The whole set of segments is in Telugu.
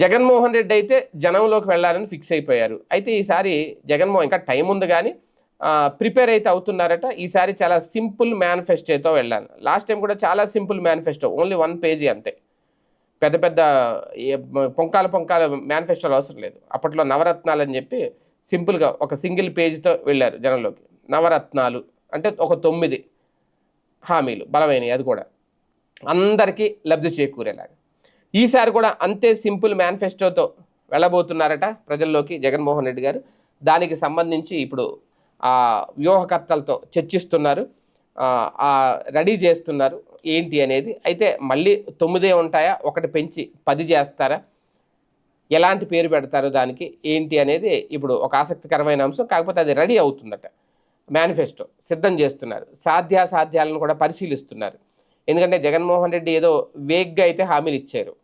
జగన్మోహన్ రెడ్డి అయితే జనంలోకి వెళ్ళాలని ఫిక్స్ అయిపోయారు. అయితే ఈసారి జగన్మోహన్ ఇంకా టైం ఉంది కానీ ప్రిపేర్ అయితే అవుతున్నారట. ఈసారి చాలా సింపుల్ మేనిఫెస్టోతో వెళ్ళాను లాస్ట్ టైం కూడా చాలా simple manifesto only one page అంతే. పెద్ద పెద్ద పొంకాల పొంకాల మేనిఫెస్టోలు అవసరం లేదు. అప్పట్లో నవరత్నాలు అని చెప్పి సింపుల్గా ఒక సింగిల్ పేజీతో వెళ్ళారు జనంలోకి. నవరత్నాలు అంటే ఒక తొమ్మిది హామీలు బలమైనవి అది కూడా. అందరికీ లబ్ధి చేకూరేలాగా. ఈసారి కూడా అంతే సింపుల్ మేనిఫెస్టోతో వెళ్ళబోతున్నారట ప్రజల్లోకి జగన్మోహన్ రెడ్డి గారు. దానికి సంబంధించి ఇప్పుడు ఆ వ్యూహకర్తలతో చర్చిస్తున్నారు. ఆ, రెడీ చేస్తున్నారు ఏంటి అనేది. అయితే మళ్ళీ తొమ్మిదే ఉంటాయా? ఒకటి పెంచి పది చేస్తారా? ఎలాంటి పేరు పెడతారు దానికి? ఏంటి అనేది ఇప్పుడు ఒక ఆసక్తికరమైన అంశం. కాకపోతే అది రెడీ అవుతుందట. మేనిఫెస్టో సిద్ధం చేస్తున్నారు. సాధ్యాసాధ్యాలను కూడా పరిశీలిస్తున్నారు. ఎందుకంటే జగన్మోహన్ రెడ్డి ఏదో వేగ్గా అయితే హామీలు ఇచ్చారు.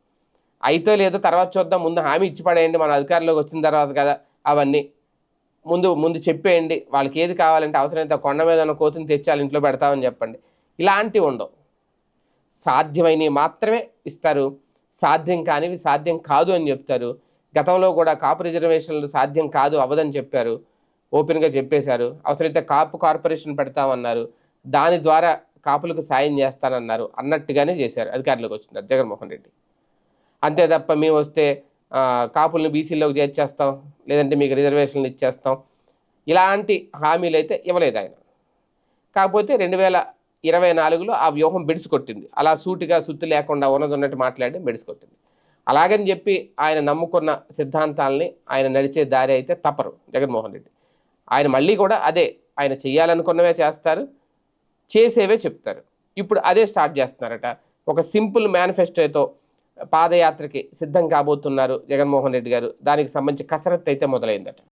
అయితే లేదో తర్వాత చూద్దాం ముందు హామీ ఇచ్చి పడేయండి మన అధికారంలోకి వచ్చిన తర్వాత కదా అవన్నీ. ముందు ముందు చెప్పేయండి వాళ్ళకి ఏది కావాలంటే అవసరమైతే కొండ మీద ఉన్న కోతిని తెచ్చాలి ఇంట్లో పెడతామని చెప్పండి. ఇలాంటివి ఉండవు. సాధ్యమైనవి మాత్రమే ఇస్తారు. సాధ్యం కానివి సాధ్యం కాదు అని చెప్తారు. గతంలో కూడా కాపు రిజర్వేషన్లు సాధ్యం కాదు అవ్వదని చెప్పారు. ఓపెన్గా చెప్పేశారు. అవసరమైతే కాపు కార్పొరేషన్ పెడతామన్నారు. దాని ద్వారా కాపులకు సాయం చేస్తానన్నారు అన్నట్టుగానే చేశారు. అధికారులకు వచ్చినారు జగన్మోహన్ రెడ్డి. అంతే తప్ప మేము వస్తే కాపులను కాపుల్ని బీసీలోకి చేర్చేస్తాం లేదంటే మీకు రిజర్వేషన్లు ఇచ్చేస్తాం. ఇలాంటి హామీలు అయితే ఇవ్వలేదు ఆయన. కాకపోతే రెండు వేల ఇరవై నాలుగులో ఆ వ్యూహం బెడిసికొట్టింది. అలా సూటిగా సుత్తి లేకుండా ఉన్నది ఉన్నట్టు మాట్లాడి బెడిసికొట్టింది. అలాగని చెప్పి ఆయన నమ్ముకున్న సిద్ధాంతాలని ఆయన నడిచే దారి అయితే తప్పరు జగన్మోహన్ రెడ్డి. ఆయన మళ్ళీ కూడా అదే ఆయన చేయాలనుకున్నవే చేస్తారు చేసేవే చెప్తారు. ఇప్పుడు అదే స్టార్ట్ చేస్తున్నారట. ఒక సింపుల్ మేనిఫెస్టోతో పాదయాత్రకి సిద్ధం కాబోతున్నారు జగన్మోహన్ రెడ్డి గారు. దానికి సంబంధించి కసరత్తు అయితే మొదలైందట.